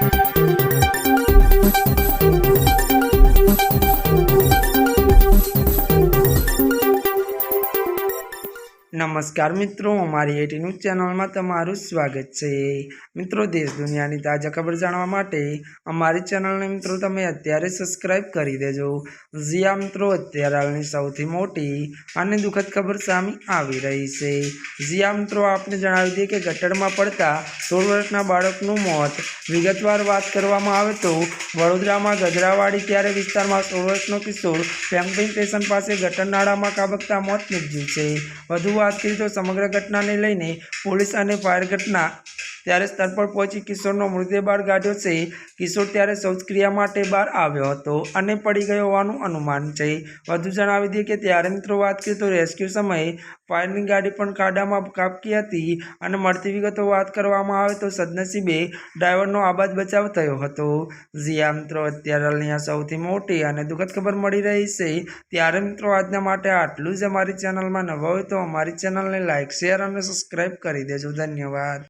Thank you. નમસ્કાર મિત્રો, અમારી એટી ન્યૂઝ ચેનલમાં તમારું સ્વાગત છે. મિત્રો, દેશ દુનિયાની તાજા ખબર જાણવા માટે અમારી ચેનલને મિત્રો તમે અત્યારે સબસ્ક્રાઇબ કરી દેજો. જ્યાં મિત્રો, અત્યારે હાલની સૌથી મોટી અને દુઃખદ ખબર સામે આવી રહી છે. જ્યાં મિત્રો, આપને જણાવી દઈએ કે ગટરમાં પડતા સોળ વર્ષના બાળકનું મોત. વિગતવાર વાત કરવામાં આવે તો વડોદરામાં ગજરાવાડી ત્યારે વિસ્તારમાં સોળ વર્ષનો કિશોર પેમ્પિંગ સ્ટેશન પાસે ગટર નાળામાં કાબકતા મોત નીપજ્યું છે. વધુ વાત કરીએ તો સમગ્ર ઘટનાને લઈને પોલીસ અને ફાયર ઘટના ત્યારે સ્થળ પર પહોંચી કિશોરનો મૃતદેહ બહાર કાઢ્યો છે. કિશોર ત્યારે શૌચક્રિયા માટે બહાર આવ્યો હતો અને પડી ગયો હોવાનું અનુમાન છે. વધુ જણાવી દઈએ કે ત્યારે મિત્રો વાત કરીએ તો રેસ્ક્યુ સમયે ફાયરની ગાડી પણ ખાડામાં કાપકી હતી અને મળતી વિગતો વાત કરવામાં આવે તો સદનસીબે ડ્રાઈવરનો આબાદ બચાવ થયો હતો. જીયા મિત્રો, અત્યારે આ સૌથી મોટી અને દુઃખદ ખબર મળી રહી છે. ત્યારે મિત્રો આજના માટે આટલું જ અમારી ચેનલમાં નવા હોય તો અમારી ચેનલને લાઇક શેર અને સબસ્ક્રાઈબ કરી દેજો. ધન્યવાદ.